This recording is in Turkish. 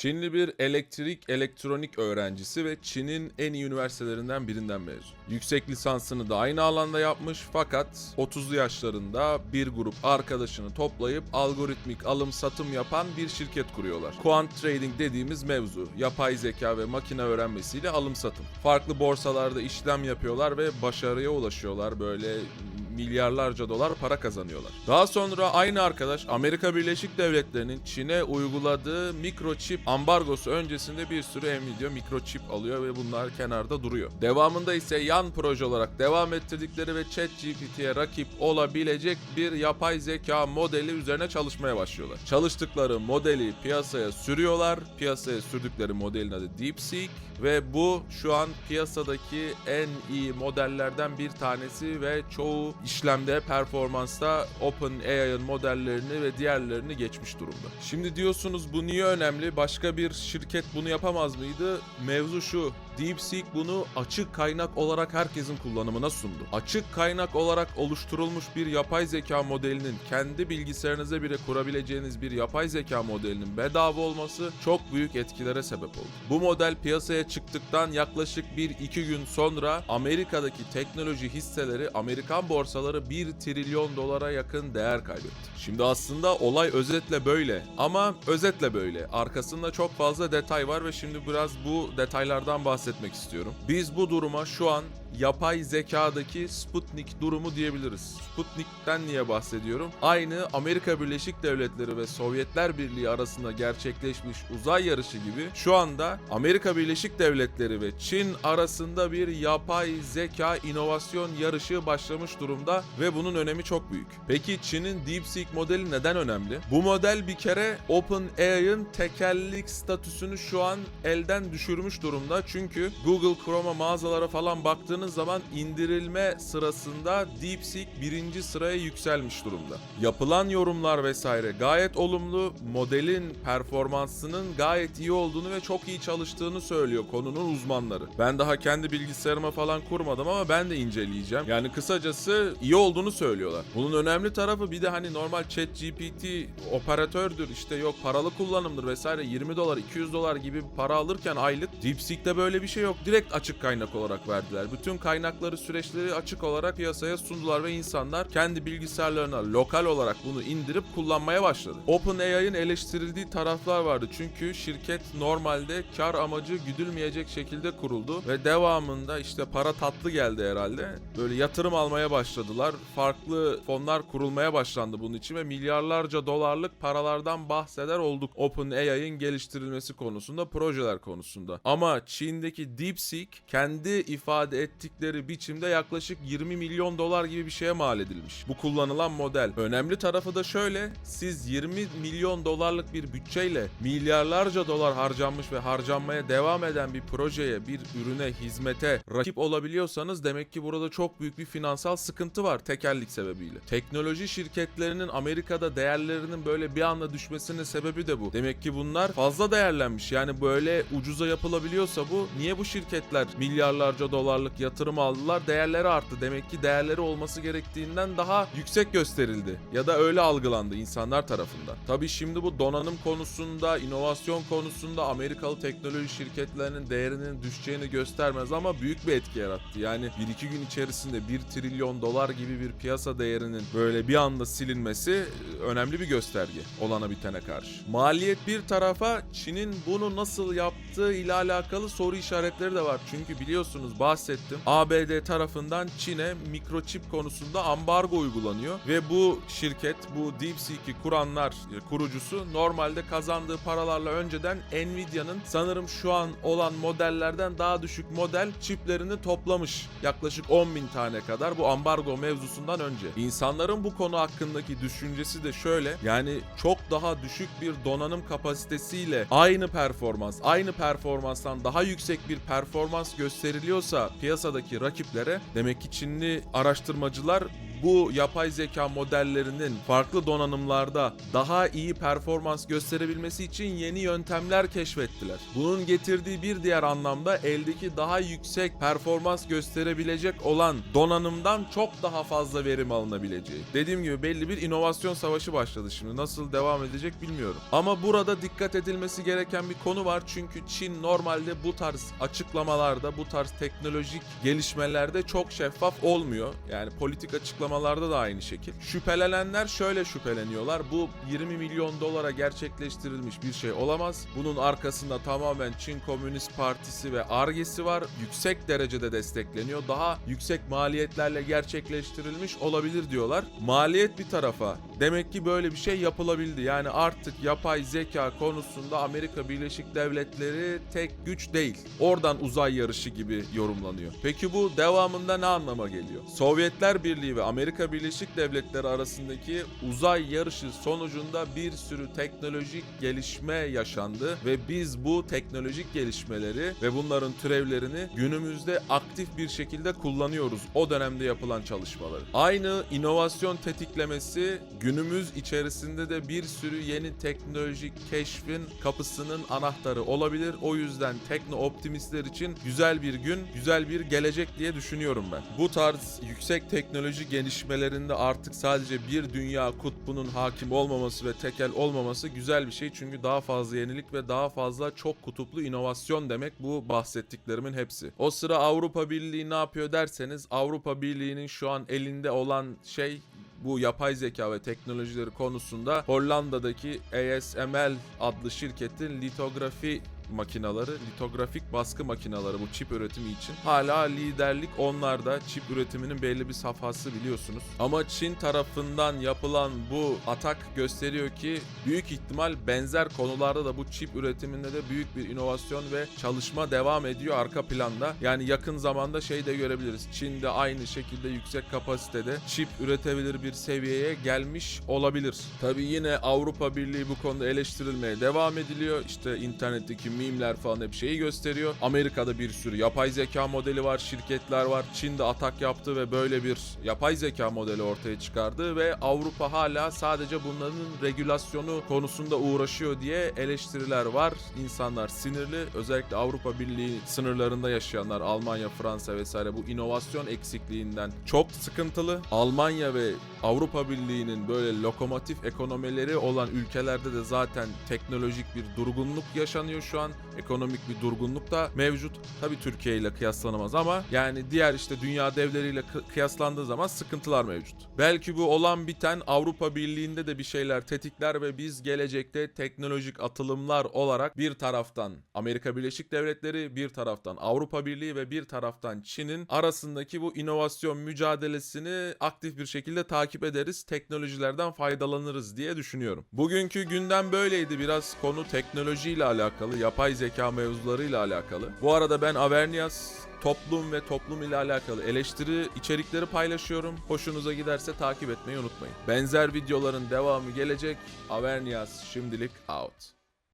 Çinli bir elektrik elektronik öğrencisi ve Çin'in en iyi üniversitelerinden birinden mezun. Yüksek lisansını da aynı alanda yapmış fakat 30'lu yaşlarında bir grup arkadaşını toplayıp algoritmik alım satım yapan bir şirket kuruyorlar. Quant Trading dediğimiz mevzu. Yapay zeka ve makine öğrenmesiyle alım satım. Farklı borsalarda işlem yapıyorlar ve başarıya ulaşıyorlar. Böyle milyarlarca dolar para kazanıyorlar. Daha sonra aynı arkadaş Amerika Birleşik Devletleri'nin Çin'e uyguladığı mikroçip ambargosu öncesinde bir sürü Nvidia mikroçip alıyor ve bunlar kenarda duruyor. Devamında ise yan proje olarak devam ettirdikleri ve ChatGPT'ye rakip olabilecek bir yapay zeka modeli üzerine çalışmaya başlıyorlar. Çalıştıkları modeli piyasaya sürüyorlar. Piyasaya sürdükleri modelin adı DeepSeek ve bu şu an piyasadaki en iyi modellerden bir tanesi ve çoğu işlemde performansta OpenAI'ın modellerini ve diğerlerini geçmiş durumda. Şimdi diyorsunuz bu niye önemli? Başka bir şirket bunu yapamaz mıydı? Mevzu şu. DeepSeek bunu açık kaynak olarak herkesin kullanımına sundu. Açık kaynak olarak oluşturulmuş bir yapay zeka modelinin kendi bilgisayarınıza bile kurabileceğiniz bir yapay zeka modelinin bedava olması çok büyük etkilere sebep oldu. Bu model piyasaya çıktıktan yaklaşık 1-2 gün sonra Amerika'daki teknoloji hisseleri Amerikan borsaları 1 trilyon dolara yakın değer kaybetti. Şimdi aslında olay özetle böyle ama özetle böyle. Arkasında çok fazla detay var ve şimdi biraz bu detaylardan bahsetmek istiyorum. Biz bu duruma şu an yapay zekadaki Sputnik durumu diyebiliriz. Sputnik'ten niye bahsediyorum? Aynı Amerika Birleşik Devletleri ve Sovyetler Birliği arasında gerçekleşmiş uzay yarışı gibi şu anda Amerika Birleşik Devletleri ve Çin arasında bir yapay zeka inovasyon yarışı başlamış durumda ve bunun önemi çok büyük. Peki Çin'in DeepSeek modeli neden önemli? Bu model bir kere OpenAI'ın tekellik statüsünü şu an elden düşürmüş durumda. Çünkü Google Chrome'a mağazalara falan baktığınız zaman indirilme sırasında DeepSeek birinci sıraya yükselmiş durumda. Yapılan yorumlar vesaire gayet olumlu. Modelin performansının gayet iyi olduğunu ve çok iyi çalıştığını söylüyor konunun uzmanları. Ben daha kendi bilgisayarıma falan kurmadım ama ben de inceleyeceğim. Yani kısacası iyi olduğunu söylüyorlar. Bunun önemli tarafı bir de hani normal chat GPT operatördür işte yok paralı kullanımdır vesaire 20 dolar 200 dolar gibi para alırken aylık DeepSeek'te böyle bir şey yok. Direkt açık kaynak olarak verdiler. Bütün kaynakları süreçleri açık olarak piyasaya sundular ve insanlar kendi bilgisayarlarına lokal olarak bunu indirip kullanmaya başladı. OpenAI'ın eleştirildiği taraflar vardı çünkü şirket normalde kar amacı güdülmeyecek şekilde kuruldu ve devamında işte para tatlı geldi herhalde. Böyle yatırım almaya başladılar. Farklı fonlar kurulmaya başlandı bunun için ve milyarlarca dolarlık paralardan bahseder olduk OpenAI'ın geliştirilmesi konusunda, projeler konusunda. Ama Çin'deki DeepSeek kendi ifade ettikleri biçimde yaklaşık 20 milyon dolar gibi bir şeye mal edilmiş. Bu kullanılan model. Önemli tarafı da şöyle. Siz 20 milyon dolarlık bir bütçeyle milyarlarca dolar harcanmış ve harcanmaya devam eden bir projeye, bir ürüne, hizmete rakip olabiliyorsanız demek ki burada çok büyük bir finansal sıkıntı var tekellik sebebiyle. Teknoloji şirketlerinin Amerika'da değerlerinin böyle bir anda düşmesinin sebebi de bu. Demek ki bunlar fazla değerlenmiş. Yani böyle ucuza yapılabiliyorsa bu niye bu şirketler milyarlarca dolarlık yatırım aldılar? Değerleri arttı. Demek ki değerleri olması gerektiğinden daha yüksek gösterildi. Ya da öyle algılandı insanlar tarafından. Tabii şimdi bu donanım konusunda, inovasyon konusunda Amerikalı teknoloji şirketlerinin değerinin düşeceğini göstermez ama büyük bir etki yarattı. Yani 1-2 gün içerisinde 1 trilyon dolar gibi bir piyasa değerinin böyle bir anda silinmesi e, önemli bir gösterge olana bitene karşı. Maliyet bir tarafa Çin'in bunu nasıl yaptığı ile alakalı soru işaretleri de var. Çünkü biliyorsunuz bahsettim. ABD tarafından Çin'e mikroçip konusunda ambargo uygulanıyor ve bu şirket bu DeepSeek'i kuranlar e, kurucusu normalde kazandığı paralarla önceden Nvidia'nın sanırım şu an olan modellerden daha düşük model çiplerini toplamış. Yaklaşık 10 bin tane kadar bu ambargo mevzusundan önce. İnsanların bu konu hakkındaki düşüncesi de şöyle. Yani çok daha düşük bir donanım kapasitesiyle aynı performans, aynı performanstan daha yüksek bir performans gösteriliyorsa piyasadaki rakiplere demek ki Çinli araştırmacılar bu yapay zeka modellerinin farklı donanımlarda daha iyi performans gösterebilmesi için yeni yöntemler keşfettiler. Bunun getirdiği bir diğer anlamda eldeki daha yüksek performans gösterebilecek olan donanımdan çok daha fazla verim alınabileceği. Dediğim gibi belli bir inovasyon savaşı başladı şimdi. Nasıl devam edecek bilmiyorum. Ama burada dikkat edilmesi gereken bir konu var. Çünkü Çin normalde bu tarz açıklamalarda, bu tarz teknolojik gelişmelerde çok şeffaf olmuyor. Yani politik açıklamalarda da aynı şekil. Şüphelenenler şöyle şüpheleniyorlar. Bu 20 milyon dolara gerçekleştirilmiş bir şey olamaz. Bunun arkasında tamamen Çin Komünist Partisi ve ARGE'si var. Yüksek derecede destekleniyor. Daha yüksek maliyetlerle gerçekleştirilmiş olabilir diyorlar. Maliyet bir tarafa. Demek ki böyle bir şey yapılabildi. Yani artık yapay zeka konusunda Amerika Birleşik Devletleri tek güç değil. Oradan uzay yarışı gibi yorumlanıyor. Peki bu devamında ne anlama geliyor? Sovyetler Birliği ve Amerika Birleşik Devletleri arasındaki uzay yarışı sonucunda bir sürü teknolojik gelişme yaşandı ve biz bu teknolojik gelişmeleri ve bunların türevlerini günümüzde aktif bir şekilde kullanıyoruz o dönemde yapılan çalışmaları. Aynı inovasyon tetiklemesi günümüz içerisinde de bir sürü yeni teknolojik keşfin kapısının anahtarı olabilir. O yüzden tekno optimistler için güzel bir gün, güzel bir gelecek diye düşünüyorum ben. Bu tarz yüksek teknoloji gelişmelerinde artık sadece bir dünya kutbunun hakim olmaması ve tekel olmaması güzel bir şey. Çünkü daha fazla yenilik ve daha fazla çok kutuplu inovasyon demek bu bahsettiklerimin hepsi. O sıra Avrupa Birliği ne yapıyor derseniz Avrupa Birliği'nin şu an elinde olan şey bu yapay zeka ve teknolojileri konusunda Hollanda'daki ASML adlı şirketin litografi makinaları, litografik baskı makinaları bu çip üretimi için. Hala liderlik onlarda. Çip üretiminin belli bir safhası biliyorsunuz. Ama Çin tarafından yapılan bu atak gösteriyor ki büyük ihtimal benzer konularda da bu çip üretiminde de büyük bir inovasyon ve çalışma devam ediyor arka planda. Yani yakın zamanda şey de görebiliriz. Çin de aynı şekilde yüksek kapasitede çip üretebilir bir seviyeye gelmiş olabilir. Tabii yine Avrupa Birliği bu konuda eleştirilmeye devam ediliyor. İşte internetteki mimler falan hep şeyi gösteriyor. Amerika'da bir sürü yapay zeka modeli var, şirketler var. Çin de atak yaptı ve böyle bir yapay zeka modeli ortaya çıkardı ve Avrupa hala sadece bunların regülasyonu konusunda uğraşıyor diye eleştiriler var. İnsanlar sinirli. Özellikle Avrupa Birliği sınırlarında yaşayanlar Almanya, Fransa vesaire bu inovasyon eksikliğinden çok sıkıntılı. Almanya ve Avrupa Birliği'nin böyle lokomotif ekonomileri olan ülkelerde de zaten teknolojik bir durgunluk yaşanıyor şu an. Ekonomik bir durgunluk da mevcut. Tabii Türkiye ile kıyaslanamaz ama yani diğer işte dünya devleriyle kı- kıyaslandığı zaman sıkıntılar mevcut. Belki bu olan biten Avrupa Birliği'nde de bir şeyler tetikler ve biz gelecekte teknolojik atılımlar olarak bir taraftan Amerika Birleşik Devletleri, bir taraftan Avrupa Birliği ve bir taraftan Çin'in arasındaki bu inovasyon mücadelesini aktif bir şekilde takip ederiz. Teknolojilerden faydalanırız diye düşünüyorum. Bugünkü gündem böyleydi. Biraz konu teknolojiyle alakalı, yapay zeka mevzularıyla alakalı. Bu arada ben Avernias toplum ve toplum ile alakalı eleştiri içerikleri paylaşıyorum. Hoşunuza giderse takip etmeyi unutmayın. Benzer videoların devamı gelecek. Avernias şimdilik out.